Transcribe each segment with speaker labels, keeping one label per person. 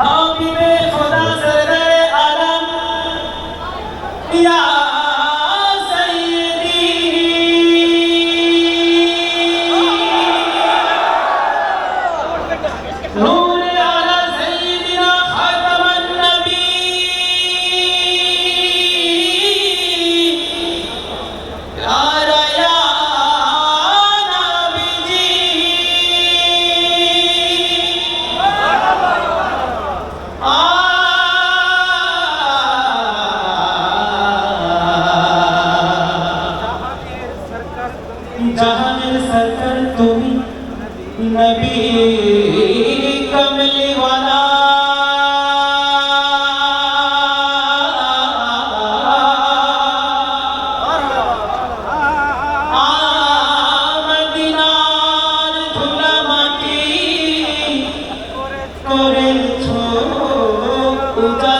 Speaker 1: how করেছ উজালা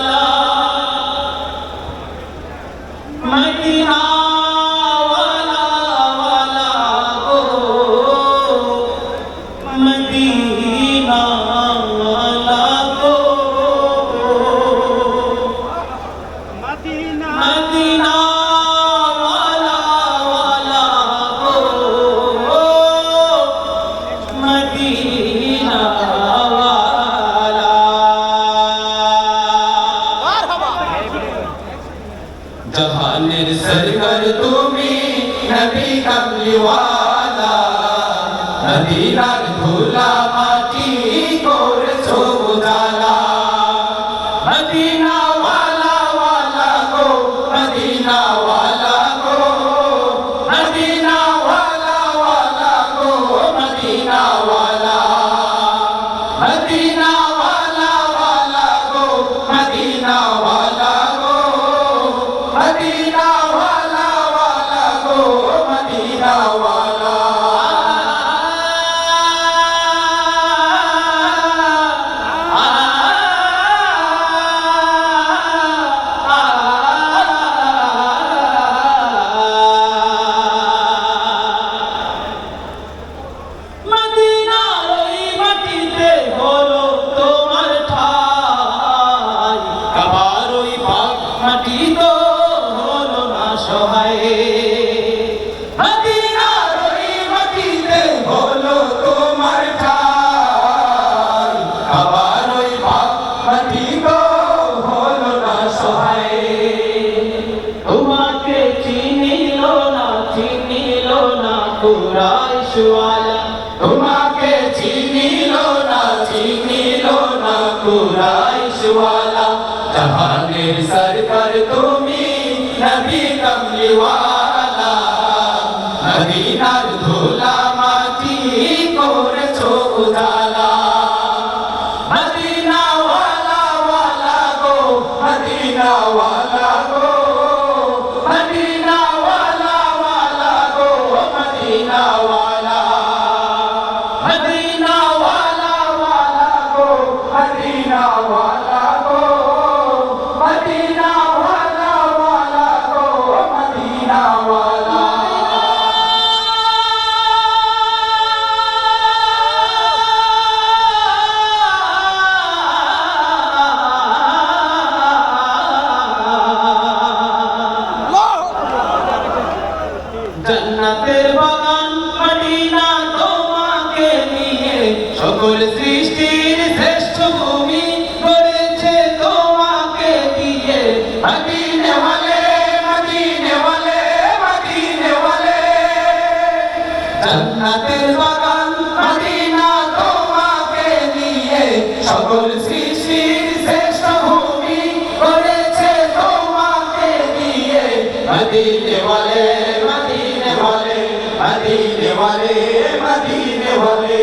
Speaker 1: জাহানের সরকার তুমি নবী কামলিওয়ালা। মদিনার ধুলা মাটি করেছ উজালা। মদিনা ওয়ালা ওয়ালা গো মদিনা ওয়ালা গো। মদিনা ওয়ালা ওয়ালা গো মদিনা ওয়ালা মদিনা সহায়। তোমাকে চিনিল না চিনিল না কুরাইশওয়ালা। তোমাকে চিনিল না চিনিল না কুরাইশওয়ালা জাহানের সরকার তুমি নবী কমলিওয়ালা মদিনার ধুলা সকল সৃষ্টির শ্রেষ্ঠ ভূমি করেছে তোমাকে দিয়ে। মদিনে ওয়ালে মদিনে ওয়ালে মদিনে ওয়ালে জান্নাতের বাগান মদিনা তোমাকে নিয়ে সকল সৃষ্টির শ্রেষ্ঠ ভূমি করেছে তোমাকে দিয়ে। মদিনে ওয়ালে মদিনে ওয়ালে মদিনে ওয়ালে মদিনে ওয়ালে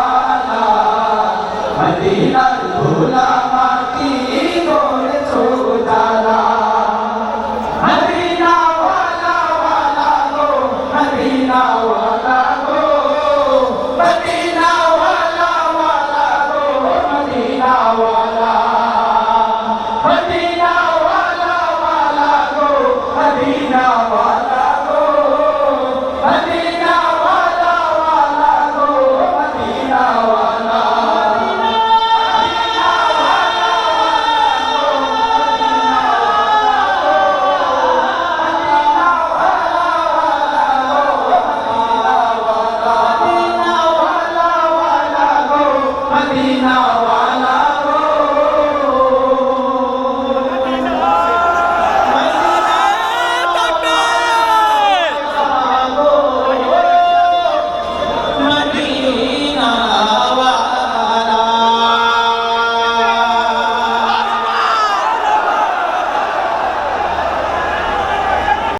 Speaker 1: Madina